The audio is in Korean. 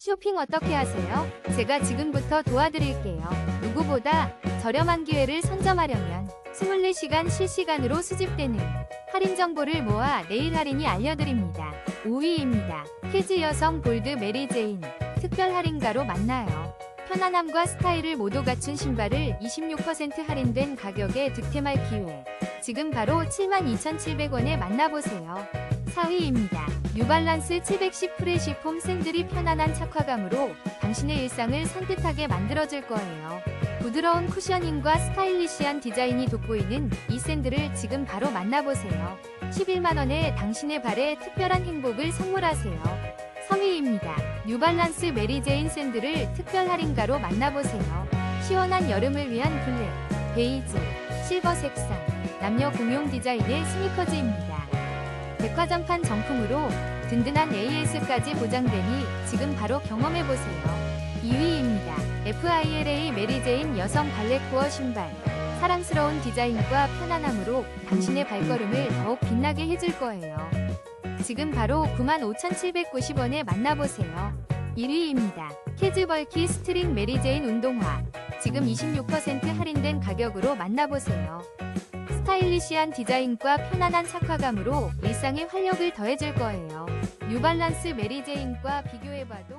쇼핑 어떻게 하세요? 제가 지금부터 도와드릴게요. 누구보다 저렴한 기회를 선점하려면 24시간 실시간으로 수집되는 할인 정보를 모아 내일 할인이 알려드립니다. 5위입니다. 키즈 여성 볼드 메리 제인 특별 할인가로 만나요. 편안함과 스타일을 모두 갖춘 신발을 26% 할인된 가격에 득템할 기회. 지금 바로 72,700원에 만나보세요. 4위입니다. 뉴발란스 710 프레시 폼 샌들이 편안한 착화감으로 당신의 일상을 산뜻하게 만들어줄 거예요. 부드러운 쿠셔닝과 스타일리시한 디자인이 돋보이는 이 샌들을 지금 바로 만나보세요. 11만원에 당신의 발에 특별한 행복을 선물하세요. 3위입니다. 뉴발란스 메리제인 샌들을 특별 할인가로 만나보세요. 시원한 여름을 위한 블랙, 베이지, 실버 색상, 남녀 공용 디자인의 스니커즈입니다. 백화점판 정품으로 든든한 AS까지 보장되니 지금 바로 경험해보세요. 2위입니다. FILA 메리제인 여성 발레 코어 신발. 사랑스러운 디자인과 편안함으로 당신의 발걸음을 더욱 빛나게 해줄 거예요. 지금 바로 95,790원에 만나보세요. 1위입니다. 캐즈벌키 스트링 메리제인 운동화. 지금 26% 할인된 가격으로 만나보세요. 스타일리시한 디자인과 편안한 착화감으로 일상에 활력을 더해줄 거예요. 뉴발란스 메리제인과 비교해봐도